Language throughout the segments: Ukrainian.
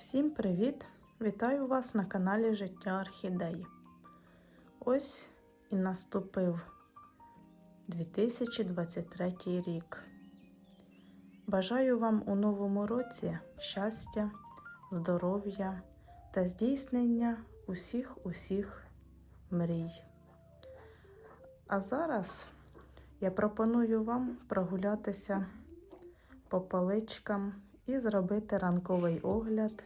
Всім привіт! Вітаю вас на каналі Життя Орхідеї. Ось і наступив 2023 рік. Бажаю вам у новому році щастя, здоров'я та здійснення усіх усіх мрій. А зараз я пропоную вам прогулятися по поличкам і зробити ранковий огляд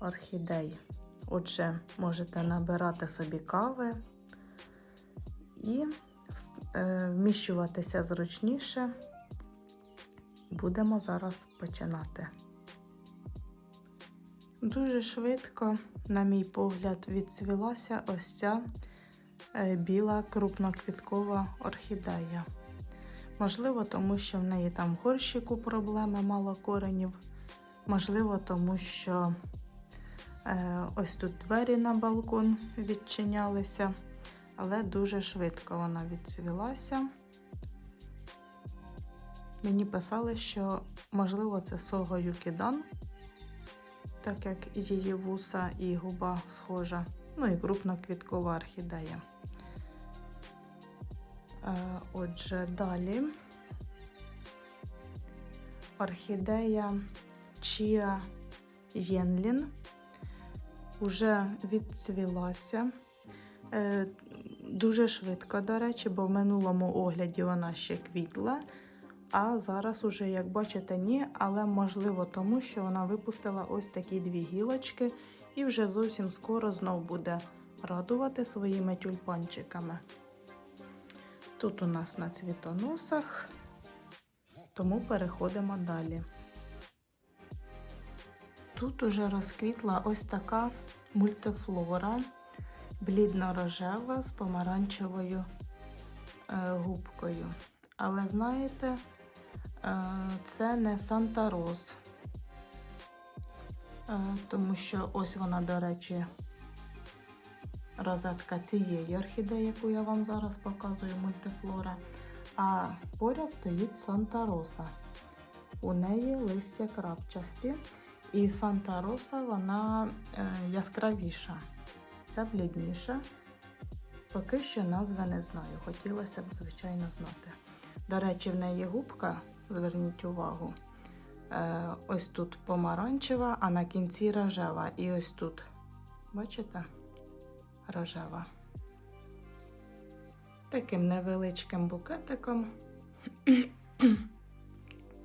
орхідей. Отже, можете набирати собі кави і е, вміщуватися зручніше. Будемо зараз починати. Дуже швидко, на мій погляд, відцвілася ось ця е, біла крупноквіткова орхідея. Можливо, тому що в неї там в горщику проблеми мало коренів. Можливо, тому що е, ось тут двері на балкон відчинялися, але дуже швидко вона відцвілася. Мені писали, що, можливо, це сого Юкідан, так як її вуса і губа схожа. Ну і крупноквіткова орхідея. Е, Отже, далі орхідея Чіа Єнлін вже відцвілася. Е, Дуже швидко, до речі, бо в минулому огляді вона ще квітла, а зараз уже, як бачите, ні, але можливо тому, що вона випустила ось такі дві гілочки і вже зовсім скоро знов буде радувати своїми тюльпанчиками. Тут у нас на цвітоносах, тому переходимо далі. Тут уже розквітла ось така мультифлора, блідно-рожева з помаранчевою е, губкою. Але знаєте, е, це не Санта Роз, е, тому що ось вона, до речі, розетка цієї орхідеї, яку я вам зараз показую, мультифлора. А поряд стоїть Санта Роса. У неї листя крапчасті. І Санта Роса вона е, яскравіша. Це блідніша. Поки що назви не знаю. Хотілося б, звичайно, знати. До речі, в неї губка, зверніть увагу. Е, ось тут помаранчева, а на кінці рожева. І ось тут, бачите? Рожева. Таким невеличким букетиком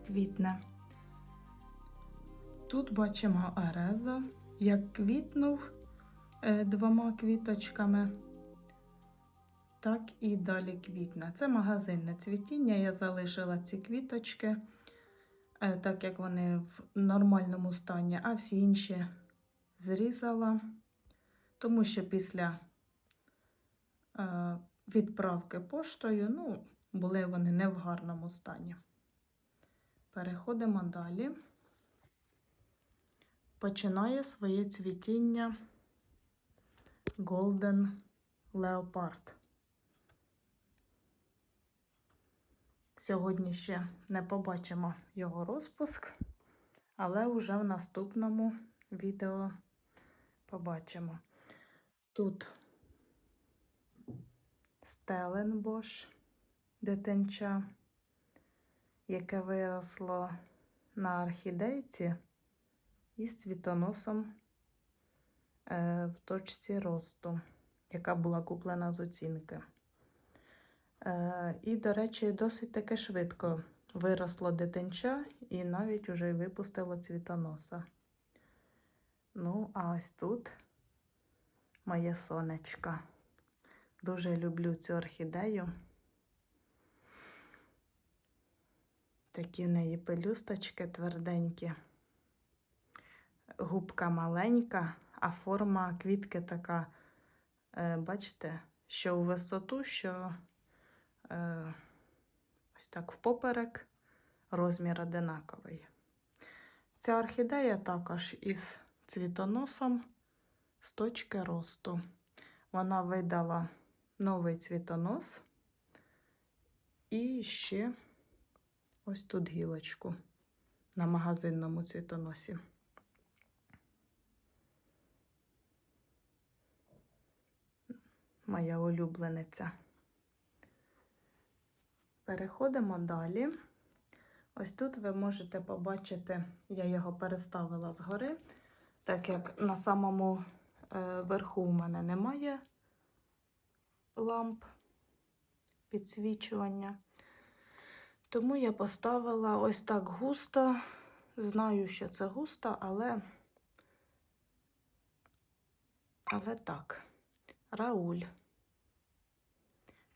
квітне. Тут бачимо ареза, як квітнув е, двома квіточками, так і далі квітне. Це магазинне цвітіння. Я залишила ці квіточки, е, так як вони в нормальному стані, а всі інші зрізала тому що після е, відправки поштою, ну, були вони не в гарному стані. Переходимо далі. Починає своє цвітіння Golden Leopard. Сьогодні ще не побачимо його розпуск, але вже в наступному відео побачимо. Тут Стеленбош, дитинча, яке виросло на орхідейці із цвітоносом е, в точці росту, яка була куплена з оцінки. Е, і, до речі, досить таки швидко виросло дитинча і навіть уже випустило цвітоноса. Ну, а ось тут моє сонечко. Дуже люблю цю орхідею. Такі в неї пелюсточки тверденькі, губка маленька, а форма квітки така, е, бачите, що у висоту, що е, ось так впоперек розмір одинаковий. Ця орхідея також із цвітоносом з точки росту. Вона видала новий цвітонос і ще ось тут гілочку на магазинному цвітоносі. Моя улюблениця. Переходимо далі. Ось тут ви можете побачити, я його переставила згори, так як на самому е, верху у мене немає ламп підсвічування. Тому я поставила ось так густо. Знаю, що це густо, але, але так, Рауль.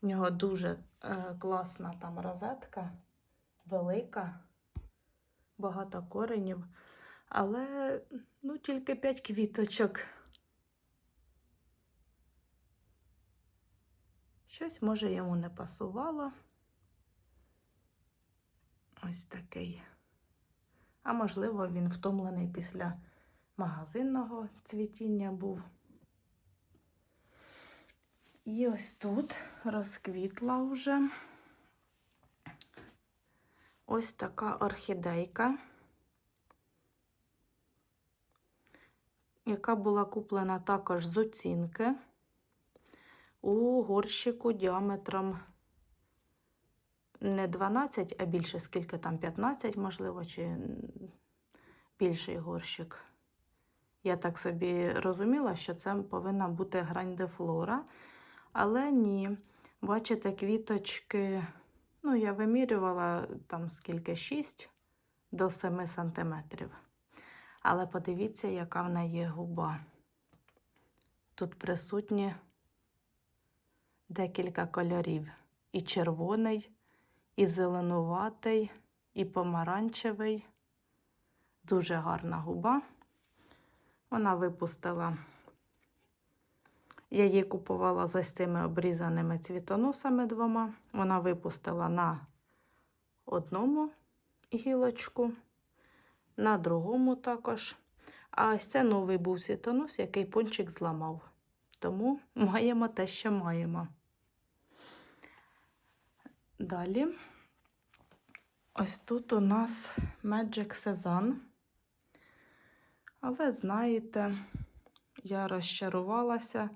В нього дуже е, класна там розетка, велика, багато коренів, але ну, тільки 5 квіточок. Щось, може, йому не пасувало. Ось такий. А можливо, він втомлений після магазинного цвітіння був. І ось тут розквітла вже ось така орхідейка, яка була куплена також з оцінки у горщику діаметром не 12, а більше, скільки там 15, можливо, чи більший горщик. Я так собі розуміла, що це повинна бути грань де флора. Але ні, бачите, квіточки, ну, я вимірювала там скільки 6 до 7 сантиметрів. Але подивіться, яка в неї губа. Тут присутні декілька кольорів: і червоний, і зеленуватий, і помаранчевий. Дуже гарна губа. Вона випустила. Я її купувала з ось цими обрізаними цвітоносами двома. Вона випустила на одному гілочку, на другому також. А ось це новий був цвітонос, який пончик зламав. Тому маємо те, що маємо. Далі, ось тут у нас Magic Сезон. Але знаєте, я розчарувалася,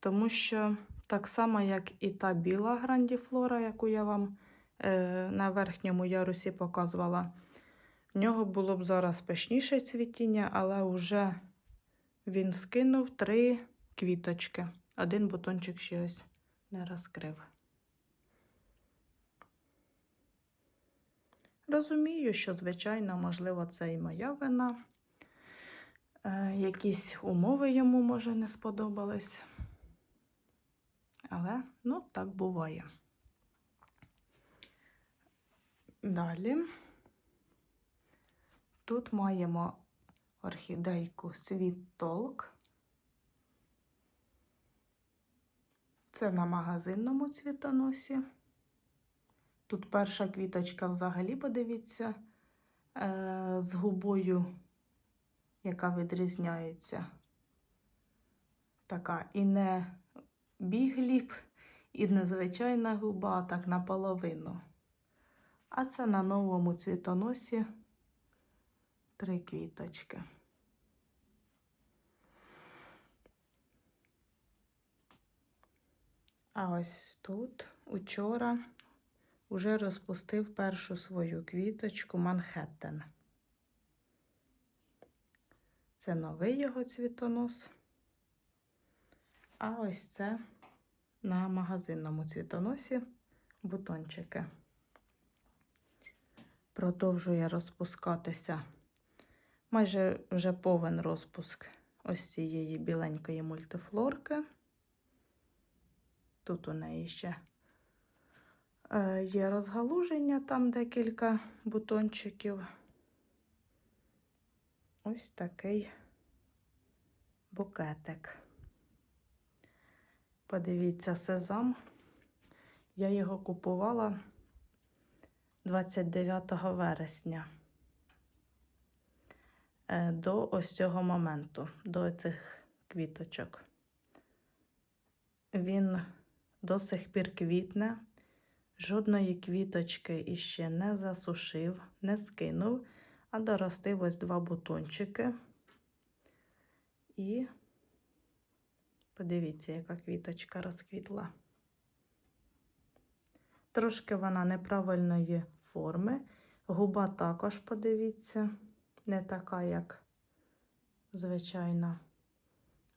тому що так само, як і та біла грандіфлора, яку я вам е, на верхньому ярусі показувала, в нього було б зараз пишніше цвітіння, але вже він скинув три квіточки. Один бутончик ще ось не розкрив. Розумію, що, звичайно, можливо, це і моя вина. Е, якісь умови йому, може, не сподобались. Але, ну, так буває. Далі тут маємо орхідейку Світ Толк. Це на магазинному цвітоносі. Тут перша квіточка взагалі, подивіться, е, з губою, яка відрізняється. Така і не бігліп, і незвичайна губа, так наполовину. А це на новому цвітоносі три квіточки. А ось тут учора уже розпустив першу свою квіточку Манхеттен. Це новий його цвітонос. А ось це на магазинному цвітоносі бутончики. Продовжує розпускатися майже вже повен розпуск ось цієї біленької мультифлорки. Тут у неї ще є розгалуження, там декілька бутончиків. Ось такий букетик. Подивіться, сезам. Я його купувала 29 вересня. Е, до ось цього моменту, до цих квіточок. Він до сих пір квітне, жодної квіточки іще не засушив, не скинув, а доростив ось два бутончики. І Подивіться, яка квіточка розквітла. Трошки вона неправильної форми. Губа також, подивіться, не така, як звичайна.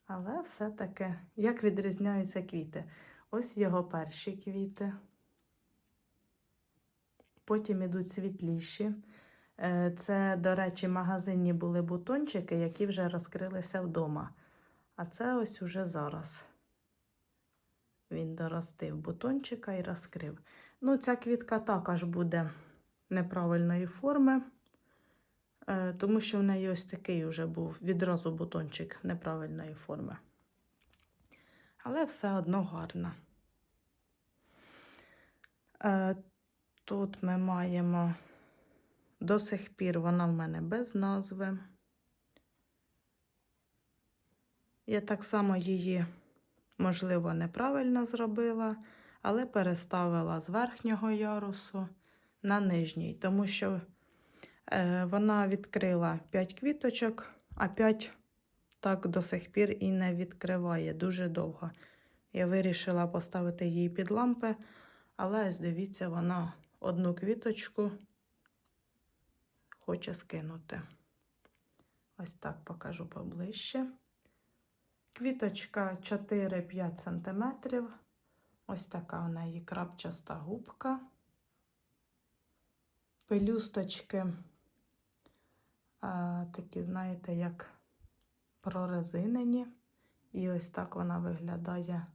Але все-таки, як відрізняються квіти? Ось його перші квіти. Потім ідуть світліші. Е, Це, до речі, магазинні були бутончики, які вже розкрилися вдома. А це ось уже зараз. Він доростив бутончика і розкрив. Ну, ця квітка також буде неправильної форми, е, тому що в неї ось такий вже був відразу бутончик неправильної форми. Але все одно гарна. Тут ми маємо до сих пір вона в мене без назви. Я так само її, можливо, неправильно зробила, але переставила з верхнього ярусу на нижній, тому що е, вона відкрила 5 квіточок, а 5 так до сих пір і не відкриває дуже довго. Я вирішила поставити її під лампи, але ось дивіться, вона одну квіточку хоче скинути. Ось так покажу поближче. Квіточка 4-5 см. Ось така у неї крапчаста губка. Пелюсточки а, такі, знаєте, як прорезинені. І ось так вона виглядає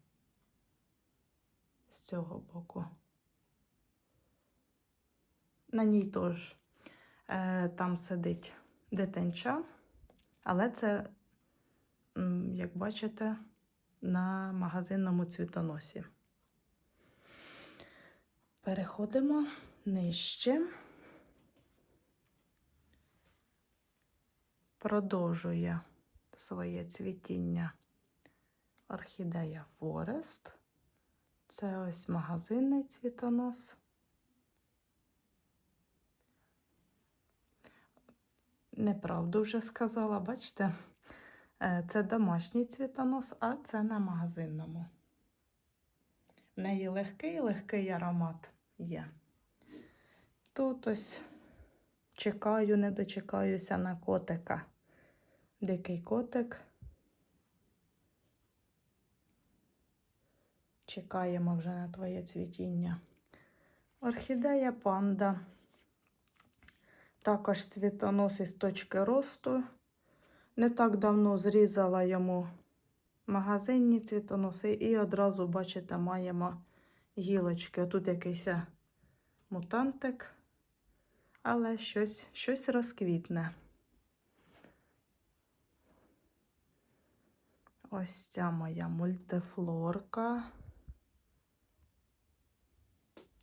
з цього боку. На ній теж е, там сидить дитинча, але це, як бачите, на магазинному цвітоносі. Переходимо нижче. Продовжує своє цвітіння орхідея Форест. Це ось магазинний цвітонос. Неправду вже сказала, бачите? Е, Це домашній цвітонос, а це на магазинному. В неї легкий легкий аромат є. Тут ось чекаю, не дочекаюся на котика. Дикий котик. Чекаємо вже на твоє цвітіння. Орхідея панда. Також цвітонос із точки росту. Не так давно зрізала йому магазинні цвітоноси, і одразу, бачите, маємо гілочки. Тут якийсь мутантик, але щось, щось розквітне. Ось ця моя мультифлорка.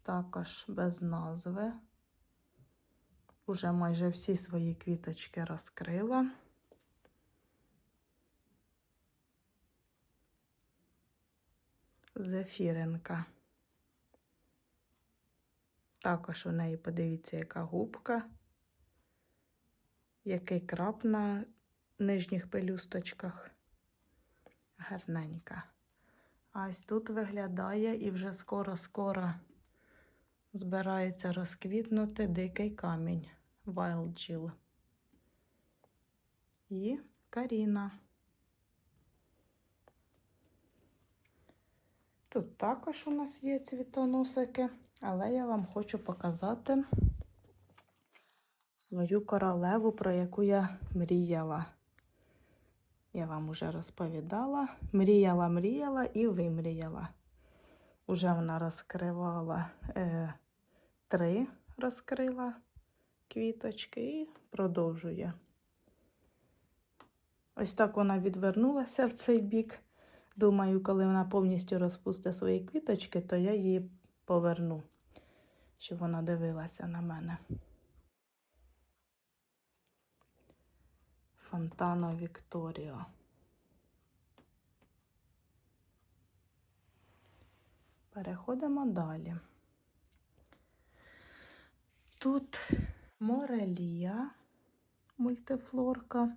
Також без назви. Уже майже всі свої квіточки розкрила. Зефіринка. Також у неї, подивіться, яка губка, який крап на нижніх пелюсточках. Гарненька. А ось тут виглядає і вже скоро-скоро збирається розквітнути дикий камінь Jill. І Каріна. Тут також у нас є цвітоносики, але я вам хочу показати свою королеву, про яку я мріяла. Я вам уже розповідала. Мріяла, мріяла і вимріяла. Уже вона розкривала е, три розкрила квіточки і продовжує. Ось так вона відвернулася в цей бік. Думаю, коли вона повністю розпустить свої квіточки, то я її поверну, щоб вона дивилася на мене. Фонтано Вікторіо. Переходимо далі. Тут морелія, мультифлорка.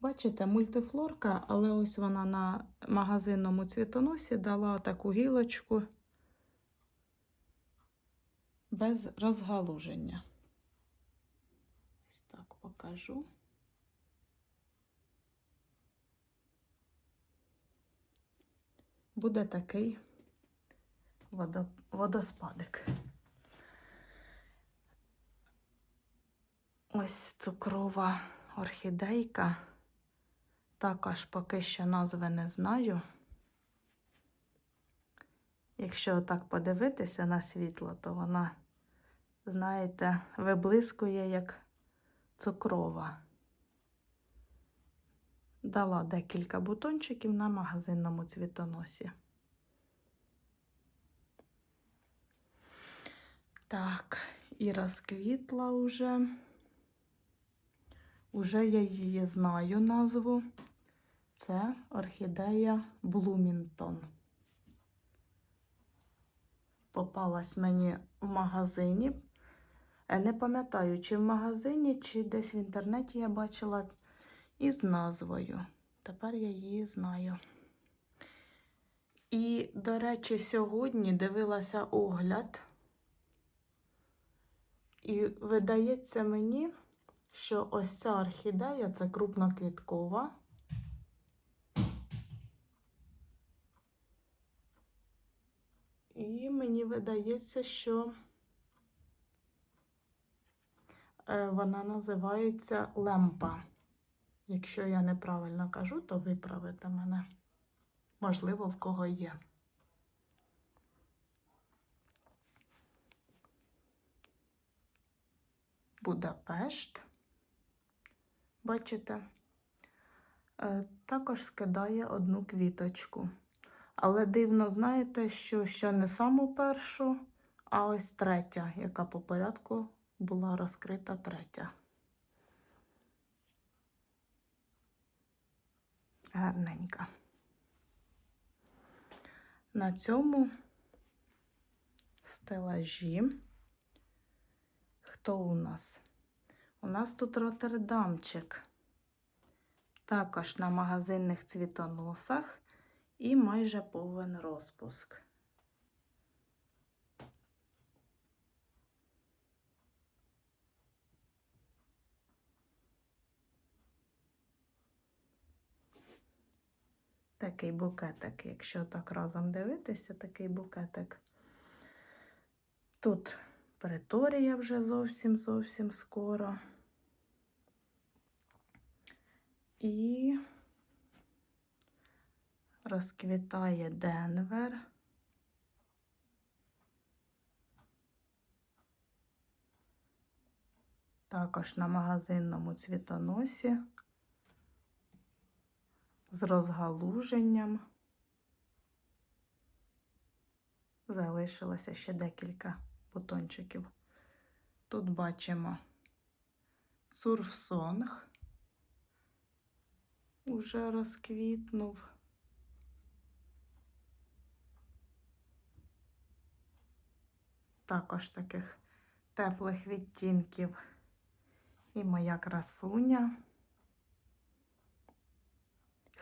Бачите, мультифлорка, але ось вона на магазинному цвітоносі дала таку гілочку без розгалуження. Ось так покажу. Буде такий водоспадик. Ось цукрова орхідейка. Також поки що назви не знаю. Якщо так подивитися на світло, то вона, знаєте, виблискує як цукрова. Дала декілька бутончиків на магазинному цвітоносі. Так, і розквітла уже. Уже я її знаю назву. Це орхідея Блумінтон. Попалась мені в магазині. Е, Не пам'ятаю, чи в магазині, чи десь в інтернеті я бачила із назвою. Тепер я її знаю. І, до речі, сьогодні дивилася огляд. І видається мені, що ось ця орхідея це крупноквіткова. І мені видається, що е, вона називається лемпа. Якщо я неправильно кажу, то виправите мене. Можливо, в кого є. Будапешт. Бачите? Е, Також скидає одну квіточку. Але дивно, знаєте, що ще не саму першу, а ось третя, яка по порядку була розкрита третя. Гарненька. На цьому стелажі. Хто у нас? У нас тут Роттердамчик. Також на магазинних цвітоносах і майже повен розпуск. Такий букетик, якщо так разом дивитися, такий букетик. Тут Преторія вже зовсім зовсім скоро. І розквітає Денвер. Також на магазинному цвітоносі з розгалуженням. Залишилося ще декілька бутончиків. Тут бачимо сурфсонг уже розквітнув. Також таких теплих відтінків. І моя красуня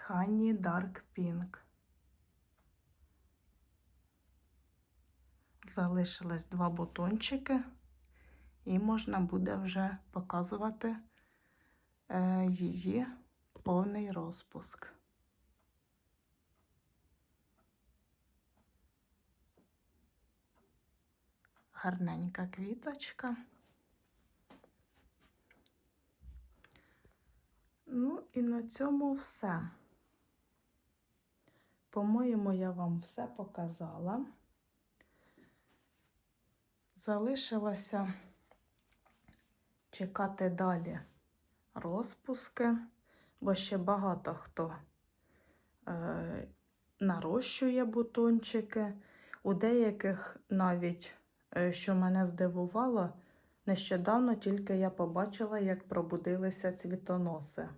Honey Dark Pink. Залишилось два бутончики, і можна буде вже показувати е, її повний розпуск. Гарненька квіточка. Ну і на цьому все. По-моєму, я вам все показала. Залишилося чекати далі розпуски, бо ще багато хто е, нарощує бутончики. У деяких навіть, е, що мене здивувало, нещодавно тільки я побачила, як пробудилися цвітоноси.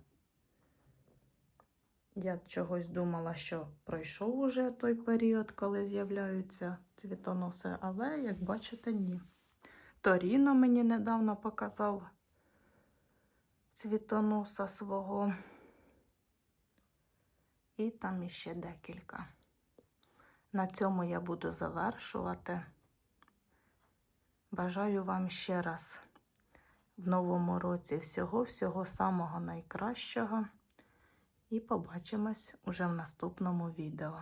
Я чогось думала, що пройшов уже той період, коли з'являються цвітоноси, але, як бачите, ні. Торіно мені недавно показав цвітоноса свого. І там іще декілька. На цьому я буду завершувати. Бажаю вам ще раз в новому році всього-всього самого найкращого. І побачимось уже в наступному відео.